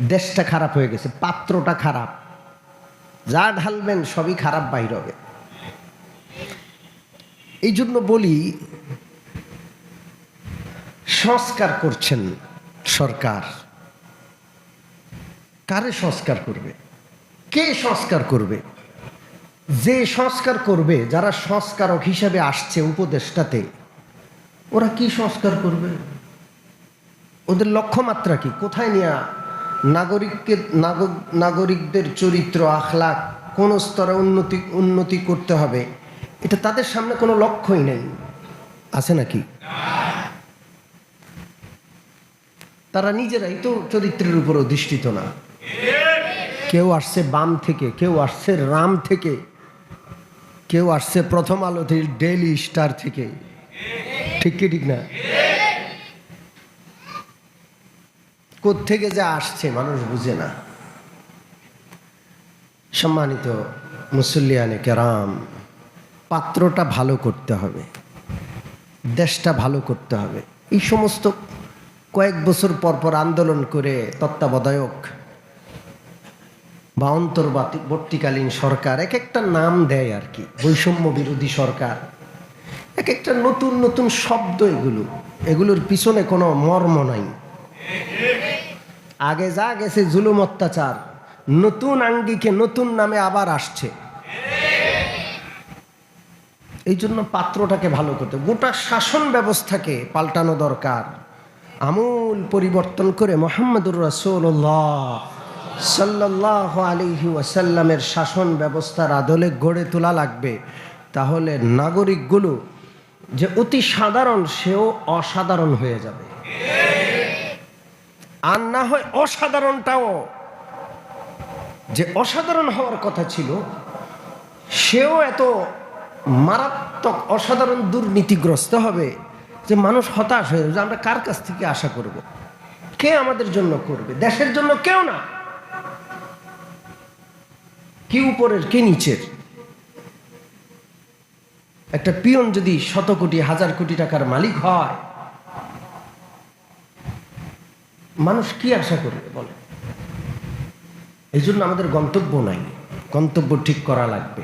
দেশটা খারাপ হয়ে গেছে, পাত্রটা খারাপ। যা ঢালবেন সবই খারাপ বাইর হবে। এই জন্য বলি, সংস্কার করছেন সরকার। কারে সংস্কার করবে? কে সংস্কার করবে? যে সংস্কার করবে, যারা সংস্কারক হিসাবে আসছে উপদেশটাতে ওরা কি সংস্কার করবে? ওদের লক্ষ্যমাত্রা কি? কোথায় নিয়ে নাগরিককে নাগরিকদের চরিত্র আখলাক কোন স্তরে উন্নতি উন্নতি করতে হবে, এটা তাদের সামনে কোনো লক্ষ্যই নেই। আছে নাকি? তারা নিজেরাই তো চরিত্রের উপর অধিষ্ঠিত না। কেউ আসছে বাম থেকে, কেউ আসছে রাম থেকে, কেউ আসছে প্রথম আলো থেকে, ডেইলি স্টার থেকে। ঠিক কি ঠিক না? কোত্থেকে যে আসছে মানুষ বুঝে না। সম্মানিত মুসল্লিয়ানে কেরাম, পাত্রটা ভালো করতে হবে, দেশটা ভালো করতে হবে। এই সমস্ত কয়েক বছর পর পর আন্দোলন করে তত্ত্বাবধায়ক বা অন্তর্বর্তীকালীন সরকার এক একটা নাম দেয় আর কি, বৈষম্য বিরোধী সরকার। এক একটা নতুন নতুন শব্দ এগুলো। এগুলোর পিছনে কোনো মর্ম নাই। আগে যা গেছে জুলুম অত্যাচার, নতুন আঙ্গিকে নতুন নামে আবার আসছে। এই জন্য পাত্রটাকে ভালো করতে গোটা শাসন ব্যবস্থাকে পাল্টানো দরকার। আমূল পরিবর্তন করে মোহাম্মদুর রাসূলুল্লাহ সাল্লাহ আলিহি ওয়াসাল্লামের শাসন ব্যবস্থার আদলে গড়ে তোলা লাগবে। তাহলে নাগরিকগুলো যে অতি সাধারণ, সেও অসাধারণ হয়ে যাবে। আর না হয় অসাধারণটাও। যে অসাধারণ হওয়ার কথা ছিল, সেও এত মারাত্মক অসাধারণ দুর্নীতিগ্রস্ত হবে যে মানুষ হতাশ হয়ে যাবে আমরা কার কাছ থেকে আশা করব? কে আমাদের জন্য করবে? দেশের জন্য কেউ না। কি উপরের, কে নিচের? একটা পিয়ন যদি শত কোটি হাজার কোটি টাকার মালিক হয় মানুষ কি আশা করবে বলে? এই জন্য আমাদের গন্তব্য নাই। গন্তব্য ঠিক করা লাগবে।